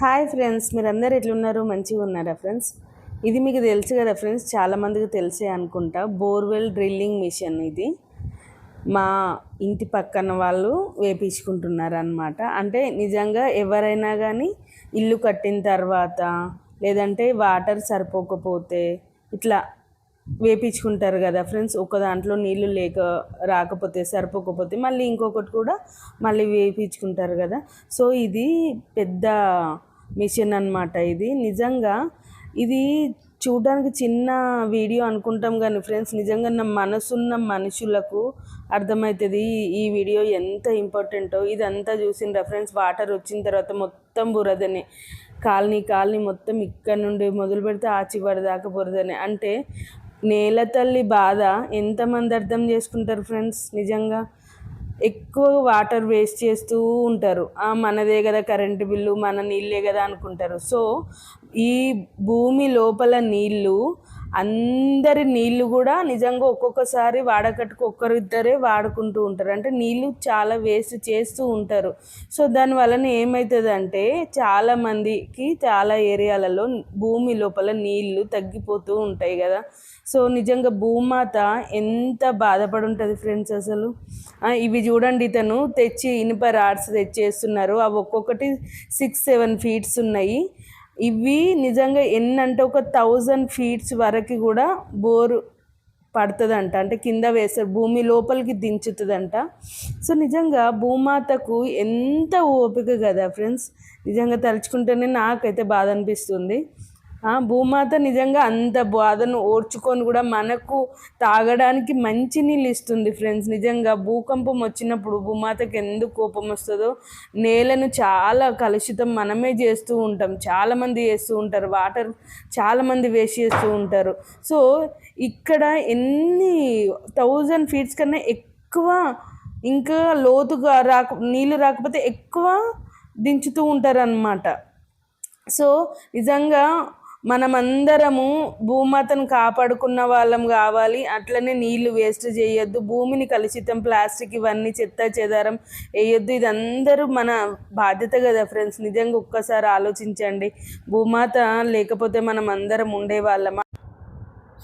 Hi friends మీరందరు ఎట్లున్నారు? మంచిగా ఉన్నారా ఫ్రెండ్స్? ఇది మీకు తెలుసు కదా ఫ్రెండ్స్ చాలామందికి తెలిసే అనుకుంటా బోర్వెల్ డ్రిల్లింగ్ మిషన్ ఇది. మా ఇంటి పక్కన వాళ్ళు వేపించుకుంటున్నారు అనమాట అంటే నిజంగా ఎవరైనా కానీ ఇల్లు కట్టిన తర్వాత లేదంటే వాటర్ సరిపోకపోతే ఇట్లా వేపించుకుంటారు కదా ఫ్రెండ్స్ ఒక దాంట్లో నీళ్ళు లేక రాకపోతే సరిపోకపోతే మళ్ళీ ఇంకొకటి కూడా మళ్ళీ వేపించుకుంటారు కదా. సో ఇది పెద్ద మిషన్ అన్నమాట ఇది. నిజంగా ఇది చూడడానికి చిన్న వీడియో అనుకుంటాం కానీ ఫ్రెండ్స్ నిజంగా నా మనసున్న మనుషులకు అర్థమవుతుంది ఈ వీడియో ఎంత ఇంపార్టెంటో. ఇదంతా చూసిన ఫ్రెండ్స్ వాటర్ వచ్చిన తర్వాత మొత్తం బురదనే. కాలనీ కాలనీ మొత్తం ఇక్కడ నుండి మొదలు పెడితే ఆ దాకా బురదనే. అంటే నేల తల్లి బాధ ఎంతమంది అర్థం చేసుకుంటారు ఫ్రెండ్స్ నిజంగా. ఎక్కువ వాటర్ వేస్ట్ చేస్తూ ఉంటారు. "ఆ, మనదే కదా కరెంటు బిల్లు మన నీళ్ళే కదా అనుకుంటారు. సో ఈ భూమి లోపల నీళ్ళు అందరి నీళ్ళు కూడా నిజంగా ఒక్కొక్కసారి వాడకట్టుకు ఒక్కరిద్దరే వాడుకుంటూ ఉంటారు. అంటే నీళ్ళు చాలా వేస్ట్ చేస్తూ ఉంటారు. సో దాని వలన ఏమవుతుందంటే చాలా మందికి చాలా ఏరియాలలో భూమి లోపల నీళ్ళు తగ్గిపోతూ ఉంటాయి కదా. సో నిజంగా భూమాత ఎంత బాధపడి ఉంటుంది ఫ్రెండ్స్ అసలు? ఇవి చూడండి ఇతను తెచ్చి ఇనుప రాడ్స్ తెచ్చేస్తున్నారు. అవి ఒక్కొక్కటి సిక్స్ సెవెన్ ఫీట్స్ ఉన్నాయి. ఇవి నిజంగా ఎన్ని అంటే ఒక థౌజండ్ ఫీట్స్ వరకు కూడా బోరు పడుతుందంట. అంటే కింద వేస్తారు భూమి లోపలికి దించుతుందంట. సో నిజంగా భూమాతకు ఎంత ఓపిక కదా ఫ్రెండ్స్? నిజంగా తలుచుకుంటేనే నాకైతే బాధ అనిపిస్తుంది. భూమాత నిజంగా అంత బాధను ఓర్చుకొని కూడా మనకు తాగడానికి మంచి నీళ్ళు ఇస్తుంది ఫ్రెండ్స్. నిజంగా భూకంపం వచ్చినప్పుడు భూమాతకి ఎందుకు కోపం వస్తుందో నేలను చాలా కలుషితం మనమే చేస్తూ ఉంటాం. చాలామంది చేస్తూ ఉంటారు. వాటర్ చాలామంది వేస్ట్ చేస్తూ ఉంటారు. సో ఇక్కడ ఎన్ని థౌజండ్ ఫీట్స్ కన్నా ఎక్కువ ఇంకా లోతుగా రాక నీళ్ళు రాకపోతే ఎక్కువ దించుతూ ఉంటారు అన్నమాట సో నిజంగా మనమందరము భూమాతను కాపాడుకున్న వాళ్ళం కావాలి. అట్లనే నీళ్ళు వేస్ట్ చేయొద్దు. భూమిని కలుషితం ప్లాస్టిక్ ఇవన్నీ చెత్త చెదారం వేయొద్దు. ఇది అందరూ మన బాధ్యత కదా ఫ్రెండ్స్. నిజంగా ఒక్కసారి ఆలోచించండి. భూమాత లేకపోతే మనం అందరం ఉండేవాళ్ళమా?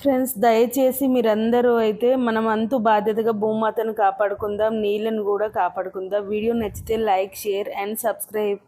ఫ్రెండ్స్ దయచేసి మీరందరూ అయితే మనం అంతు బాధ్యతగా భూమాతను కాపాడుకుందాం నీళ్ళను కూడా కాపాడుకుందాం. వీడియో నచ్చితే లైక్ షేర్ అండ్ సబ్స్క్రైబ్.